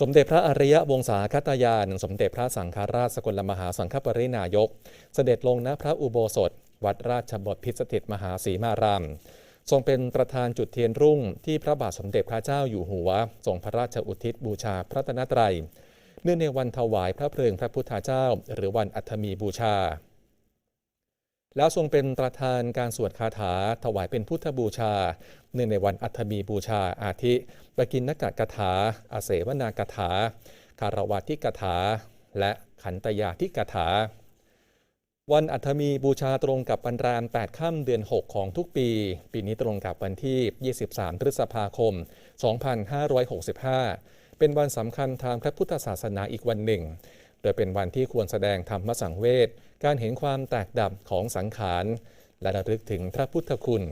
สมเด็จพระอริยวงศาคตายาน สมเด็จพระสังฆราชสกลมหาสังฆปรินายก เสด็จลงณพระอุโบสถ วัดราชบพิสถิตมหาศรีมาราม ทรงเป็นประธานจุดเทียนรุ่งที่พระบาทสมเด็จพระเจ้าอยู่หัวทรงพระราชอุทิศบูชาพระตนตรัย เนื่องในวันถวายพระเพลิงพระพุทธเจ้า หรือวันอัฐมีบูชา แล้วทรงเป็นประธานการสวดคาถาถวายเป็นพุทธบูชา เนื่องในวันอัฐมีบูชาอาทิปกินนกะกถา อาเสวนากถา คารวะทิกถา และขันตยาทิกถา วันอัฐมีบูชาตรงกับวันแรม8 ค่ำเดือน 6 ของทุกปี ปีนี้ตรงกับวันที่ 23 พฤษภาคม 2565 เป็นวันสำคัญทางพระพุทธศาสนาอีกวันหนึ่งโดยเป็นวันที่ควรแสดงธรรมสังเวช การเห็นความแตกดับของสังขาร และระลึกถึงพระพุทธคุณ